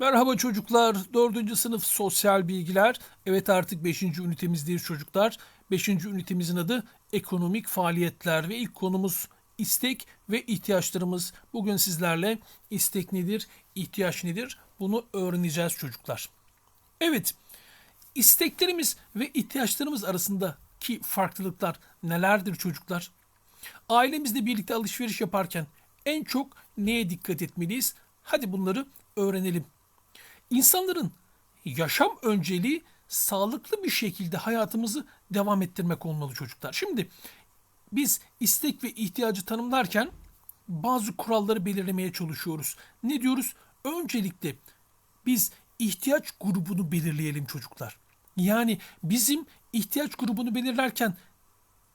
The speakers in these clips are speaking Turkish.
Merhaba çocuklar. 4. sınıf sosyal bilgiler. Evet artık 5. ünitemizdeyiz çocuklar. 5. ünitemizin adı ekonomik faaliyetler ve ilk konumuz istek ve ihtiyaçlarımız. Bugün sizlerle istek nedir, ihtiyaç nedir bunu öğreneceğiz çocuklar. Evet, isteklerimiz ve ihtiyaçlarımız arasındaki farklılıklar nelerdir çocuklar? Ailemizle birlikte alışveriş yaparken en çok neye dikkat etmeliyiz? Hadi bunları öğrenelim. İnsanların yaşam önceliği sağlıklı bir şekilde hayatımızı devam ettirmek olmalı çocuklar. Şimdi biz istek ve ihtiyacı tanımlarken bazı kuralları belirlemeye çalışıyoruz. Ne diyoruz? Öncelikle biz ihtiyaç grubunu belirleyelim çocuklar. Yani bizim ihtiyaç grubunu belirlerken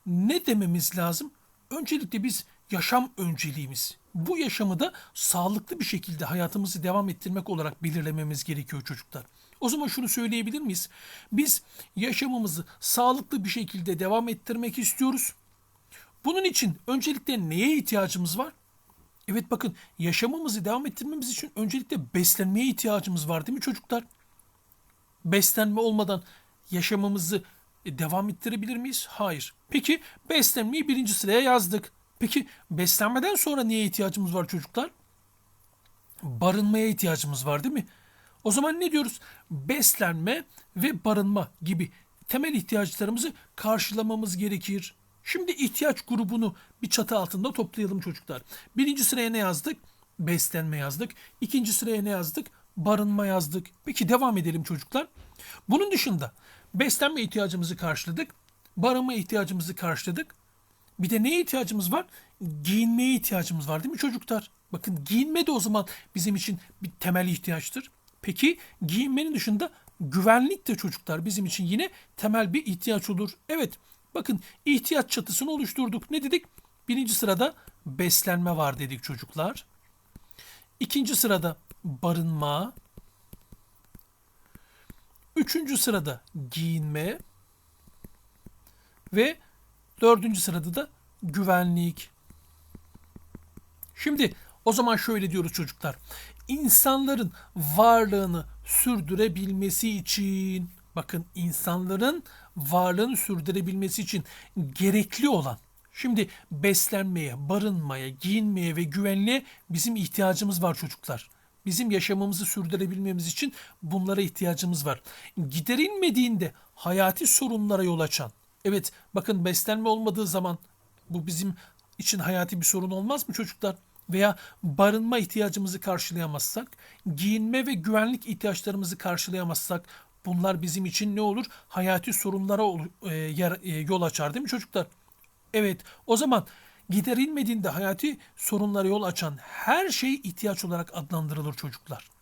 ne dememiz lazım? Öncelikle biz yaşam önceliğimiz. Bu yaşamı da sağlıklı bir şekilde hayatımızı devam ettirmek olarak belirlememiz gerekiyor çocuklar. O zaman şunu söyleyebilir miyiz? Biz yaşamımızı sağlıklı bir şekilde devam ettirmek istiyoruz. Bunun için öncelikle neye ihtiyacımız var? Evet bakın yaşamımızı devam ettirmemiz için öncelikle beslenmeye ihtiyacımız var değil mi çocuklar? Beslenme olmadan yaşamımızı e, devam ettirebilir miyiz? Hayır. Peki beslenmeyi birinci sıraya yazdık. Peki beslenmeden sonra niye ihtiyacımız var çocuklar? Barınmaya ihtiyacımız var değil mi? O zaman ne diyoruz? Beslenme ve barınma gibi temel ihtiyaçlarımızı karşılamamız gerekir. Şimdi ihtiyaç grubunu bir çatı altında toplayalım çocuklar. Birinci sıraya ne yazdık? Beslenme yazdık. İkinci sıraya ne yazdık? Barınma yazdık. Peki devam edelim çocuklar. Bunun dışında beslenme ihtiyacımızı karşıladık. Barınma ihtiyacımızı karşıladık. Bir de neye ihtiyacımız var? Giyinmeye ihtiyacımız var değil mi çocuklar? Bakın giyinme de o zaman bizim için bir temel ihtiyaçtır. Peki giyinmenin dışında güvenlik de çocuklar bizim için yine temel bir ihtiyaç olur. Evet bakın ihtiyaç çatısını oluşturduk. Ne dedik? Birinci sırada beslenme var dedik çocuklar. İkinci sırada barınma. Üçüncü sırada giyinme. Ve dördüncü sırada da güvenlik. Şimdi o zaman şöyle diyoruz çocuklar. İnsanların varlığını sürdürebilmesi için bakın insanların varlığını sürdürebilmesi için gerekli olan şimdi beslenmeye, barınmaya, giyinmeye ve güvenliğe bizim ihtiyacımız var çocuklar. Bizim yaşamımızı sürdürebilmemiz için bunlara ihtiyacımız var. Giderilmediğinde hayati sorunlara yol açan. Evet bakın beslenme olmadığı zaman bu bizim için hayati bir sorun olmaz mı çocuklar? Veya barınma ihtiyacımızı karşılayamazsak, giyinme ve güvenlik ihtiyaçlarımızı karşılayamazsak bunlar bizim için ne olur? Hayati sorunlara e, e, yol açar değil mi çocuklar? Evet o zaman giderilmediğinde hayati sorunlara yol açan her şey ihtiyaç olarak adlandırılır çocuklar.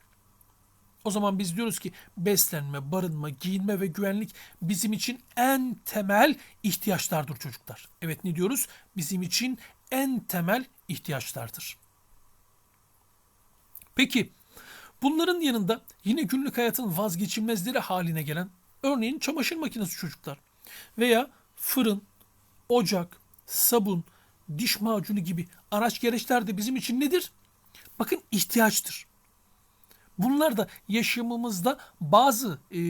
O zaman biz diyoruz ki beslenme, barınma, giyinme ve güvenlik bizim için en temel ihtiyaçlardır çocuklar. Evet ne diyoruz? Bizim için en temel ihtiyaçlardır. Peki bunların yanında yine günlük hayatın vazgeçilmezleri haline gelen örneğin çamaşır makinesi çocuklar veya fırın, ocak, sabun, diş macunu gibi araç gereçler de bizim için nedir? Bakın ihtiyaçtır. Bunlar da yaşamımızda bazı e,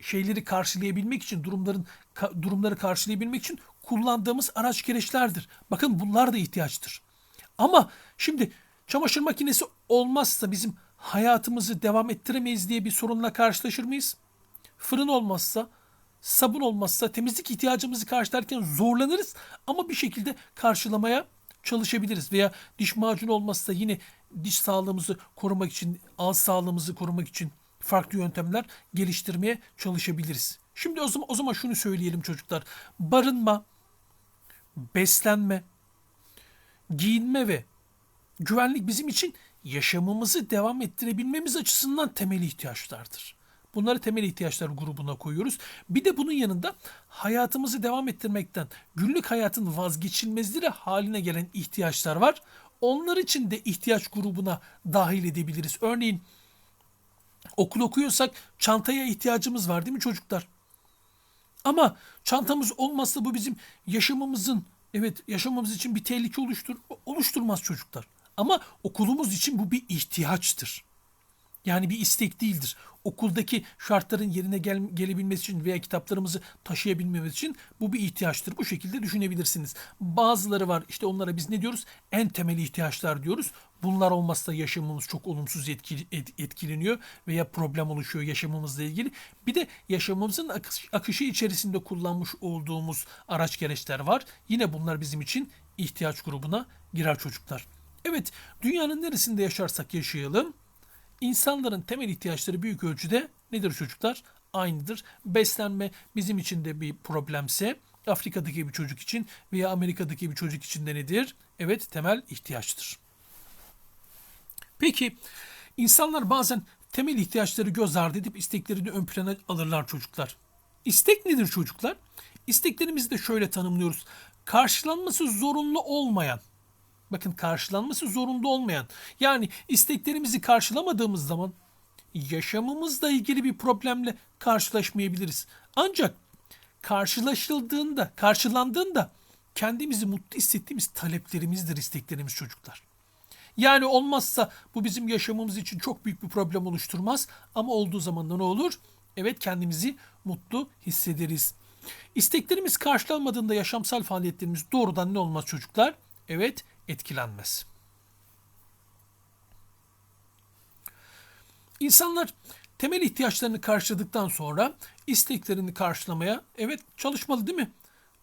şeyleri karşılayabilmek için, durumların ka, durumları karşılayabilmek için kullandığımız araç gereçlerdir. Bakın bunlar da ihtiyaçtır. Ama şimdi çamaşır makinesi olmazsa bizim hayatımızı devam ettiremeyiz diye bir sorunla karşılaşır mıyız? Fırın olmazsa, sabun olmazsa temizlik ihtiyacımızı karşılarken zorlanırız ama bir şekilde karşılamaya çalışabiliriz. Veya diş macunu olmazsa yine diş sağlığımızı korumak için, ağız sağlığımızı korumak için farklı yöntemler geliştirmeye çalışabiliriz. Şimdi o zaman, o zaman şunu söyleyelim çocuklar. Barınma, beslenme, giyinme ve güvenlik bizim için yaşamımızı devam ettirebilmemiz açısından temel ihtiyaçlardır. Bunları temel ihtiyaçlar grubuna koyuyoruz. Bir de bunun yanında hayatımızı devam ettirmekten günlük hayatın vazgeçilmezleri haline gelen ihtiyaçlar var. Onlar için de ihtiyaç grubuna dahil edebiliriz. Örneğin okul okuyorsak çantaya ihtiyacımız var değil mi çocuklar? Ama çantamız olmazsa bu bizim yaşamımızın evet yaşamamız için bir tehlike oluştur oluşturmaz çocuklar. Ama okulumuz için bu bir ihtiyaçtır. Yani bir istek değildir. Okuldaki şartların yerine gel, gelebilmesi için veya kitaplarımızı taşıyabilmemiz için bu bir ihtiyaçtır. Bu şekilde düşünebilirsiniz. Bazıları var işte onlara biz ne diyoruz? En temel ihtiyaçlar diyoruz. Bunlar olmazsa yaşamımız çok olumsuz etkili, et- etkileniyor veya problem oluşuyor yaşamımızla ilgili. Bir de yaşamımızın akış- akışı içerisinde kullanmış olduğumuz araç gereçler var. Yine bunlar bizim için ihtiyaç grubuna girer çocuklar. Evet, dünyanın neresinde yaşarsak yaşayalım, İnsanların temel ihtiyaçları büyük ölçüde nedir çocuklar? Aynıdır. Beslenme bizim için de bir problemse Afrika'daki bir çocuk için veya Amerika'daki bir çocuk için de nedir? Evet temel ihtiyaçtır. Peki insanlar bazen temel ihtiyaçları göz ardı edip isteklerini ön plana alırlar çocuklar. İstek nedir çocuklar? İsteklerimizi de şöyle tanımlıyoruz. Karşılanması zorunlu olmayan, bakın karşılanması zorunda olmayan, yani isteklerimizi karşılamadığımız zaman yaşamımızla ilgili bir problemle karşılaşmayabiliriz. Ancak karşılaşıldığında, karşılandığında kendimizi mutlu hissettiğimiz taleplerimizdir isteklerimiz çocuklar. Yani olmazsa bu bizim yaşamımız için çok büyük bir problem oluşturmaz ama olduğu zaman da ne olur? Evet kendimizi mutlu hissederiz. İsteklerimiz karşılanmadığında yaşamsal faaliyetlerimiz doğrudan ne olmaz çocuklar? Evet etkilenmez. İnsanlar temel ihtiyaçlarını karşıladıktan sonra isteklerini karşılamaya evet çalışmalı değil mi?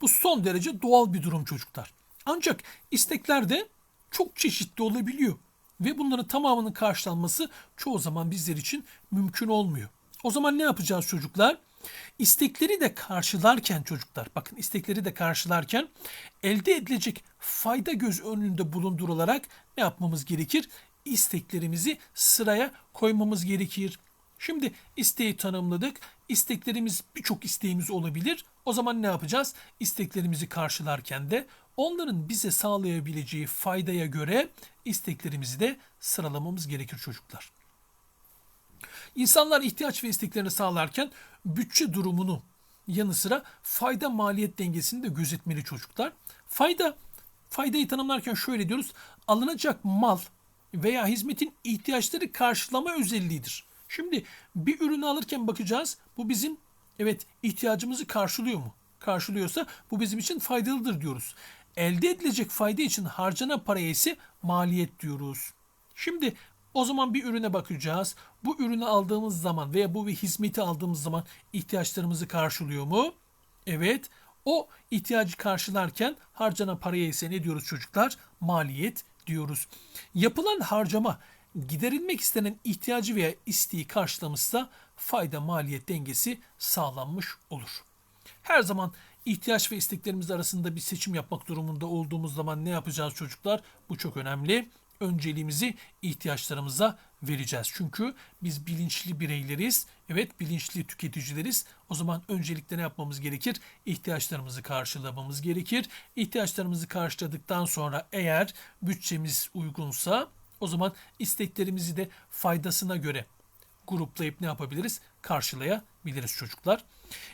Bu son derece doğal bir durum çocuklar. Ancak istekler de çok çeşitli olabiliyor ve bunların tamamının karşılanması çoğu zaman bizler için mümkün olmuyor. O zaman ne yapacağız çocuklar? İstekleri de karşılarken çocuklar, bakın istekleri de karşılarken elde edilecek fayda göz önünde bulundurularak ne yapmamız gerekir? İsteklerimizi sıraya koymamız gerekir. Şimdi isteği tanımladık. İsteklerimiz birçok isteğimiz olabilir. O zaman ne yapacağız? İsteklerimizi karşılarken de onların bize sağlayabileceği faydaya göre isteklerimizi de sıralamamız gerekir çocuklar. İnsanlar ihtiyaç ve isteklerini sağlarken bütçe durumunu yanı sıra fayda maliyet dengesini de gözetmeli çocuklar. Fayda faydayı tanımlarken şöyle diyoruz. Alınacak mal veya hizmetin ihtiyaçları karşılama özelliğidir. Şimdi bir ürünü alırken bakacağız. Bu bizim evet ihtiyacımızı karşılıyor mu? Karşılıyorsa bu bizim için faydalıdır diyoruz. Elde edilecek fayda için harcanan paraya ise maliyet diyoruz. Şimdi o zaman bir ürüne bakacağız. Bu ürünü aldığımız zaman veya bu bir hizmeti aldığımız zaman ihtiyaçlarımızı karşılıyor mu? Evet. O ihtiyacı karşılarken harcanan paraya ise ne diyoruz çocuklar? Maliyet diyoruz. Yapılan harcama giderilmek istenen ihtiyacı veya isteği karşılamışsa fayda maliyet dengesi sağlanmış olur. Her zaman ihtiyaç ve isteklerimiz arasında bir seçim yapmak durumunda olduğumuz zaman ne yapacağız çocuklar? Bu çok önemli önceliğimizi ihtiyaçlarımıza vereceğiz. Çünkü biz bilinçli bireyleriz. Evet bilinçli tüketicileriz. O zaman öncelikle ne yapmamız gerekir? İhtiyaçlarımızı karşılamamız gerekir. İhtiyaçlarımızı karşıladıktan sonra eğer bütçemiz uygunsa o zaman isteklerimizi de faydasına göre gruplayıp ne yapabiliriz? Karşılayabiliriz çocuklar.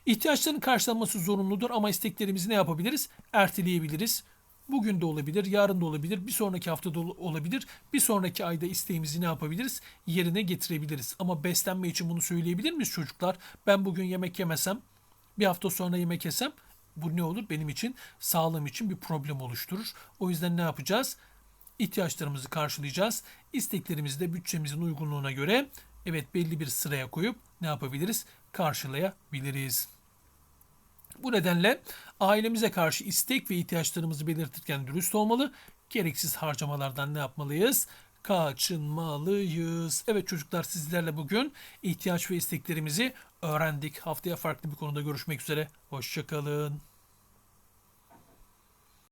İhtiyaçların karşılanması zorunludur ama isteklerimizi ne yapabiliriz? Erteleyebiliriz. Bugün de olabilir, yarın da olabilir, bir sonraki hafta da olabilir. Bir sonraki ayda isteğimizi ne yapabiliriz? Yerine getirebiliriz. Ama beslenme için bunu söyleyebilir miyiz çocuklar? Ben bugün yemek yemesem, bir hafta sonra yemek yesem bu ne olur? Benim için, sağlığım için bir problem oluşturur. O yüzden ne yapacağız? İhtiyaçlarımızı karşılayacağız. İsteklerimizi de bütçemizin uygunluğuna göre evet belli bir sıraya koyup ne yapabiliriz? Karşılayabiliriz. Bu nedenle ailemize karşı istek ve ihtiyaçlarımızı belirtirken dürüst olmalı. Gereksiz harcamalardan ne yapmalıyız? Kaçınmalıyız. Evet çocuklar sizlerle bugün ihtiyaç ve isteklerimizi öğrendik. Haftaya farklı bir konuda görüşmek üzere. Hoşçakalın.